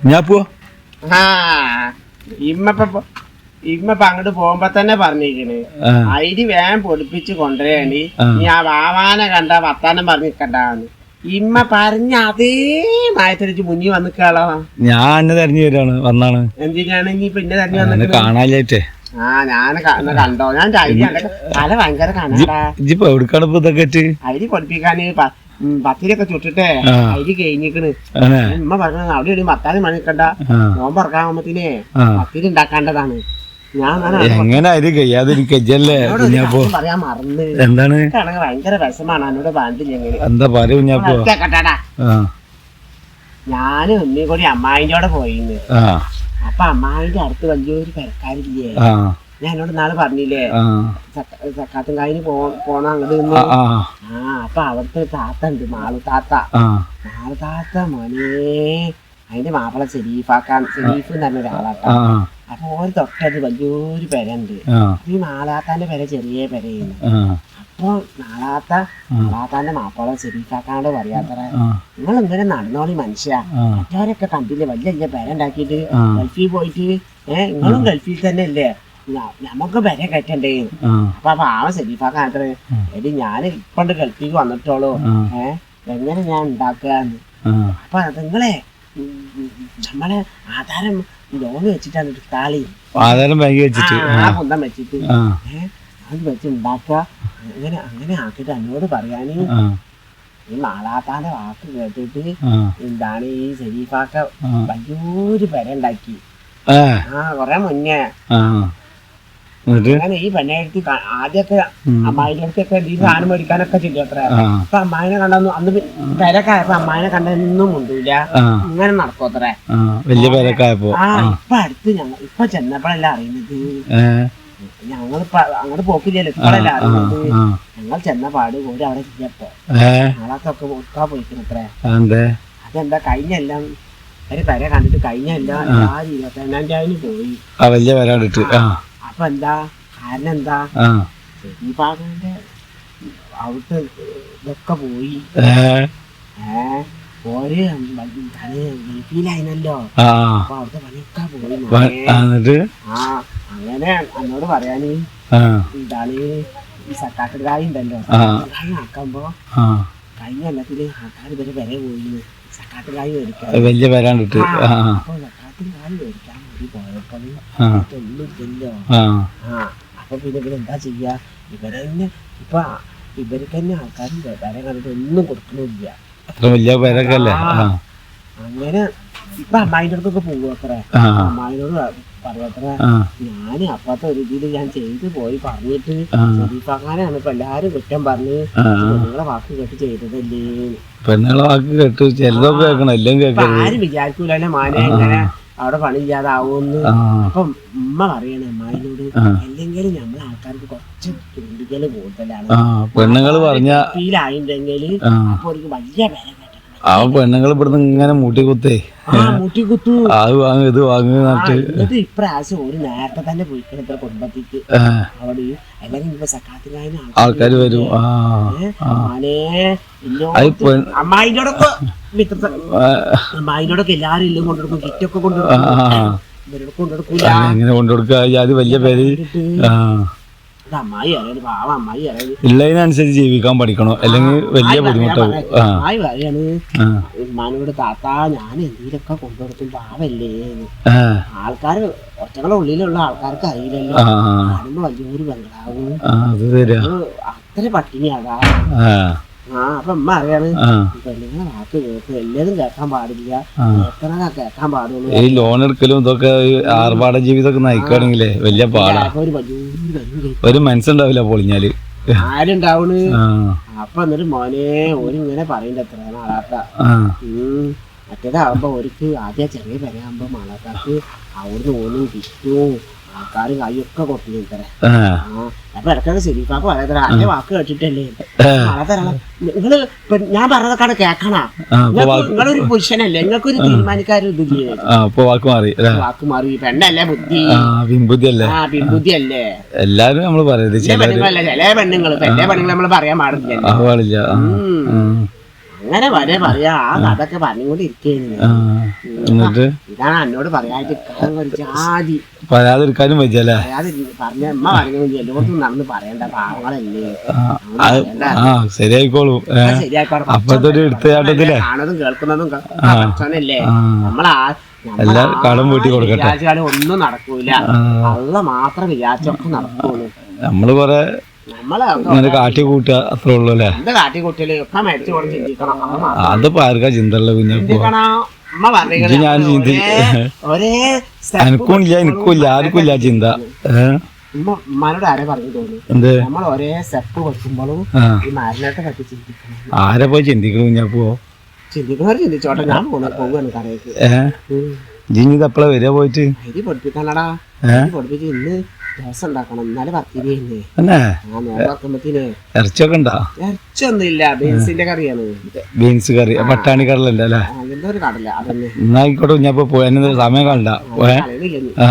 ഞാൻ പോവാ. ആ ഇമ്മപ്പ ഇമ്മപ്പ അങ്ങോട്ട് പോകുമ്പോ തന്നെ പറഞ്ഞിരിക്കണ്. അരി വേഗം പൊടിപ്പിച്ച് കൊണ്ടുവരേണ്ടി. ഞാൻ വാവാനെ കണ്ട വർത്താനം പറഞ്ഞു നിക്കണ്ടാന്ന്. ഇമ്മ പറഞ്ഞ അതേ മായത്തിരിച്ച് മുന്നിൽ വന്നിക്കാളാ ഞാൻ എന്നെ തെരഞ്ഞു വരാണ് വന്നാണ്. എന്തിനാണ് നീ പിന്നെ തെരഞ്ഞു വന്നു കാണാനായിട്ടേ ആ ഞാൻ കണ്ടോ? ഞാൻ അരി കണ്ട തല ഭയങ്കര കാണാ ഇപ്പൊ എവിടുക്കാണ് ഇപ്പൊ ഇതൊക്കെ? അരി പൊടിപ്പിക്കാന് പ- പത്തിരിയൊക്കെ ചുട്ടിട്ടേ. അരി കഴിഞ്ഞിക്കണ്. ഉമ്മ പറഞ്ഞത് അവിടെ ഒരു പത്താനും മണിക്കണ്ട. നോമ്പ് ആ. പത്തിരി ഉണ്ടാക്കേണ്ടതാണ്. എങ്ങനെ കഴിയാതിരിക്കല്ലേ കുഞ്ഞാപ്പോ. മറന്ന്. എന്താണ്? ഭയങ്കര വിഷമാണ്. എന്നോട് എന്താ പറയ കുഞ്ഞാപ്പോ? ഞാനും ഉമ്മയും കൂടി അമ്മായിന്റെ കൂടെ പോയിന്ന്. അപ്പൊ അമ്മായിന്റെ അടുത്ത് വലിയൊരു പെരക്കാരില്ലേ? എന്നോട് നാളെ പറഞ്ഞില്ലേ സക്കാത്തും കായിന് പോണ അങ്ങോട്ട് നിന്ന് ആ അപ്പൊ അവിടുത്തെ താത്ത ഉണ്ട് മാളു താത്ത. മാളു താത്ത മോനെ അതിന്റെ മാപ്പിള ഷെരീഫാക്കാൻ ഷെരീഫ് എന്ന് പറഞ്ഞ ഒരാളാട്ടോ. അപ്പൊ ഒരു തൊട്ടത് വലിയൊരു പെരണ്ട് ഉണ്ട് ഈ മാളാത്താന്റെ പെര ചെറിയ പെരയാണ്. അപ്പൊ നാളാത്ത നാളാത്താന്റെ മാപ്പിള ശരീഫാക്കാണ്ട് പറയാത്ര ആ. നിങ്ങൾ ഇങ്ങനെ നടന്നോളി മനുഷ്യ. മറ്റവരൊക്കെ കണ്ടില്ലേ വലിയ വലിയ പെര ഉണ്ടാക്കിയിട്ട് ഗൾഫിൽ പോയിട്ട് ഏഹ് നിങ്ങളും ഗൾഫിൽ തന്നെ അല്ലേ നമുക്ക് വരെ കെട്ടണ്ടേ അപ്പൊ പാവം ശരീഫാക്കാൻ അത്ര എടി ഞാൻ ഇപ്പണ്ട് ഗൾഫിക്ക് വന്നിട്ടോളൂ. ഏഹ് എങ്ങനെ ഞാൻ ഉണ്ടാക്കാന്ന്. അപ്പൊ നിങ്ങളെ നമ്മളെ ആധാരം ലോൺ വെച്ചിട്ടാണ് താളി. ആധാരം ബാങ്കി വെച്ചിട്ട് ആ. കുന്തം വെച്ചിട്ട്. ഏഹ് അത് വെച്ച് ഉണ്ടാക്കുക. അങ്ങനെ അങ്ങനെ ആക്കിയിട്ട് എന്നോട് പറയാന് ഈ മാളാത്താന്റെ വാക്ക് കേട്ടിട്ട് എന്താണ് ഈ സെലീഫാക്ക വലിയൊരു പെര ഉണ്ടാക്കി. ആ. കൊറേ മുന്നേ. ആ അങ്ങനെ ഈ പെണ്ണയെടുത്ത് ആദ്യമൊക്കെ. അമ്മായിന്റെ അടുത്തൊക്കെ ഈ സാധനം മേടിക്കാനൊക്കെ ചെല്ലും അത്ര. ആ. അപ്പൊ അമ്മായിനെ കണ്ടു അന്ന് പെരക്കായപ്പോ അമ്മായിനെ കണ്ടൊന്നും മുണ്ടൂല. ആ. ഇങ്ങനെ നടക്കും അത്ര. ആ വലിയ പേരൊക്കെ ആയപ്പോ ആ. ഇപ്പൊ അടുത്ത് ഞങ്ങൾ ഇപ്പൊ ചെന്നപ്പോഴല്ല അറിയുന്നത്. ഞങ്ങൾ അങ്ങോട്ട് പോക്കില്ലല്ലോ ഇപ്പോഴല്ല ആ അറിയുന്നത്. ഞങ്ങൾ ചെന്ന പാട് പോലും അവിടെ ഇല്ലപ്പോ ഏ. ഞങ്ങളൊക്കെ ഒക്കാ പോയിക്കണത്രേ അതെ അതെന്താ? കഴിഞ്ഞെല്ലാം ഒരു പെര കണ്ടിട്ട് കഴിഞ്ഞെല്ലാം ഇരുപത്തി രണ്ടാം തീയതി പോയി. ആ വലിയ പേരാണ്ടിട്ട് ആ. അപ്പൊ എന്താ കാരണം എന്താ? ഈ ഭാഗന്റെ അവിടുത്തെ ഇതൊക്കെ പോയി. ഏ. അപ്പൊ അവിടുത്തെ പണിയൊക്കെ പോയി. ആ, അങ്ങനെ എന്നോട് പറയാന്. എന്താണ്? ഈ സക്കാട്ടുകാരി ഉണ്ടല്ലോ. സക്കാട്ടുകാരി ആക്കുമ്പോ കഴിഞ്ഞ കൊല്ലത്തിൽ ആൾക്കാർ ഇവർ വരെ പോയി സക്കാട്ടുകാരി മേടിക്കാം വലിയ വരാണ്ടിട്ട് അപ്പൊ സക്കാട്ടുകാരി മേടിക്കാൻ വേണ്ടി പോയപ്പോൾ ആ. ഒന്നും ഇല്ലല്ലോ ആ. ആ അപ്പൊ പിന്നെ ഇവർ എന്താ ചെയ്യാ? ഇവരെ തന്നെ ഇപ്പൊ ഇവർക്ക് തന്നെ ആൾക്കാർ വരെ കണ്ടിട്ട് ഒന്നും കൊടുക്കണില്ല. വലിയ പേരൊക്കെ ആ. അങ്ങനെ ഇപ്പൊ അമ്മായിന്റെ അടുത്തൊക്കെ ആ. അമ്മായിനോട് പറയാത്ര ഞാൻ അപ്പത്തെ ഒരു രീതിയിൽ ഞാൻ ചെയ്ത് പോയി പറഞ്ഞിട്ട് അങ്ങനെയാണ് ഇപ്പൊ എല്ലാരും കുറ്റം പറഞ്ഞ് നിങ്ങളെ വാക്ക് കേട്ട് ചെയ്തതല്ലേ. പെണ്ണുങ്ങളെ വാക്ക് കേട്ട് ചിലതൊക്കെ കേൾക്കണം എല്ലാം ആരും വിചാരിക്കൂലല്ലേ മാനെ ഇങ്ങനെ അവിടെ പണിയില്ലാതാവുമെന്ന് അപ്പം ഉമ്മ പറയണ അമ്മായിനോട്. അല്ലെങ്കിലും നമ്മളെ ആൾക്കാർക്ക് കുറച്ച് ചുണ്ടിക്കൽ കൂടുതലാണ്. ആ പെണ്ണുങ്ങൾ പറഞ്ഞ ഫീലായിട്ടുണ്ടെങ്കിൽ അപ്പൊ ഒരു വലിയ വില ആ പെണ്ണുങ്ങൾ ഇവിടുന്ന് ഇങ്ങനെ മൂട്ടി കുത്തേ. മുട്ടിക്കുത്തു അത് വാങ്ങും ഇത് വാങ്ങും എന്നിട്ട്. ഇപ്രാവശ്യം ഒരു നേരത്തെ തന്നെ പോയിക്കണം ഇത്ര കുടുംബത്തേക്ക്. ആ, അവിടെ ഇപ്പൊ ആൾക്കാര് വരും. അമ്മായിനോടൊക്കെ അമ്മായിനോടൊക്കെ എല്ലാരും ഇല്ലും കൊണ്ടുകൊടുക്കും കിറ്റൊക്കെ ആ, കൊണ്ടുകൊടുക്കും ഇവരോട് കൊണ്ടുകൊടുക്കൂല. എങ്ങനെ കൊണ്ടുകൊടുക്കുക അത് വലിയ പേര്. ആ. ഉള്ളതിനനുസരിച്ച് ജീവിക്കാൻ പഠിക്കണോ? അല്ലെങ്കിൽ വലിയ ബുദ്ധിമുട്ടാവും. ഉമ്മാനോട് താത്ത ഞാൻ എന്തെങ്കിലുമൊക്കെ കൊണ്ടുകൊടുക്കും പാവല്ലേ. ആൾക്കാര് ഒറ്റകളെ ഉള്ളിലുള്ള ആൾക്കാർക്ക് അറിയില്ലല്ലോ. കാണുമ്പോ വലിയൊരു ബംഗ്ലാവ്. അത്ര പട്ടിണിയാകാ. ആ ആ അപ്പൊ അമ്മ അറിയാണ്. ആ. പെണ്ണുങ്ങളെ വാക്ക് കേൾക്കും എല്ലാതും കേൾക്കാൻ പാടില്ല. ആ. കേൾക്കണതാ കേൾക്കാൻ പാടുള്ളൂ. ഈ ലോൺ എടുക്കലും ഇതൊക്കെ ആർഭാട ജീവിതമൊക്കെ നയിക്കുകയാണെങ്കിലേ വലിയ പാടാ. ഒരു മനസ്സുണ്ടാവില്ല പൊളിഞ്ഞാൽ. ആരുണ്ടാവണ്? അപ്പൊ എന്നിട്ട് മോനെ ഓരിങ്ങനെ പറയണ്ട എത്ര നാളാത്ത. മറ്റേതാവുമ്പോ ഓർക്ക് ആദ്യം ചെറിയ പെരയാകുമ്പോ മാളാത്താക്ക് അവിടുന്ന് ഓനും കിട്ടും ആൾക്കാരും കൈയൊക്കെ കൊട്ടിന് ഇത്ര ആ. ആ. അപ്പൊ ഇടയ്ക്കൊക്കെ ശരിപ്പാക്ക് പറയാത്ര അന്റെ വാക്ക് കേട്ടിട്ടല്ലേ നിങ്ങൾ ഞാൻ പറഞ്ഞതൊക്കെ കേക്കണ നിങ്ങളൊരു പുരുഷനല്ലേ? നിങ്ങൾക്കൊരു തീരുമാനിക്കാരും ഇതില്ലേ വാക്ക് മാറി വാക്ക് മാറി. പെണ്ണല്ലേ ബുദ്ധി? അല്ലേ ആ എല്ലാരും നമ്മൾ പറയുന്നത് ചില പെണ്ണുങ്ങൾ. ചില പെണ്ണുങ്ങൾ നമ്മൾ പറയാൻ പാടില്ല. അങ്ങനെ വരെ പറയാ. ആ കഥയൊക്കെ പറഞ്ഞുകൊണ്ടിരിക്കുന്നു ആ എന്നിട്ട്? ഇതാണ് എന്നോട് ഒരു ജാതി. പറയാതിരിക്കാനും പറ്റിയല്ലേ പറഞ്ഞ അമ്മ പറഞ്ഞു എല്ലായിടത്തും നടന്ന് പറയണ്ട പാവങ്ങളല്ലേ. കാണതും ശരിയായിക്കോളും. കാണുന്നതും കേൾക്കുന്നതും പഠിച്ചോനല്ലേ ആ നമ്മളാ എല്ലാം കടം വീട്ടി കൊടുക്കട്ടെ. ഒന്നും നടക്കൂല. അള്ള മാത്രം വിചാരിച്ചൊക്കെ നടക്കുള്ളൂ. നമ്മൾ കൊറേ നമ്മളെ കാട്ടി കൂട്ടുക അത്രേ ഉള്ളൂ അല്ലേ? കാട്ടി കാട്ടിക്കുട്ടികൾ ഒക്കെ ചിന്തിക്കണം. അതിപ്പോ ആർക്കാ പിന്നെ ഞാൻ ചിന്തി- എനിക്കും ഇല്ല എനിക്കും ഇല്ല ആർക്കും ഇല്ല ചിന്ത. ഉമ്മാനോട് ആരെ പറഞ്ഞു നമ്മൾ ഒരേ സ്റ്റെപ്പ് വെക്കുമ്പോഴും ഈ മരണത്തെ പറ്റി ചിന്തിക്കണം. ആരെ പോയി ചിന്തിക്കണു കുഞ്ഞപ്പോ ചിന്തിക്കുന്നവർ ചിന്തിച്ചോട്ടെ ഞാൻ പോണ പോവുകയാണ് കടയിലേക്ക്. ഏ? ജിഞ്ഞിത് എപ്പോഴാ വരിക പോയിട്ട്? അരി പൊടിപ്പിച്ച് ഇന്ന് ഉണ്ടാക്കണം എന്നാലും ആ ഇറച്ചിയൊക്കെ ഉണ്ടാ? ബീൻസിന്റെ കറിയാണ്. ബീൻസ് കറി. പട്ടാണി കടലല്ലേ? അല്ലേ? എന്തോ ഒരു കടല. അതന്നെ. എന്നായിക്കോട്ടെ ഞാൻ പോയ? സമയം കണ്ട പോയെ ആ.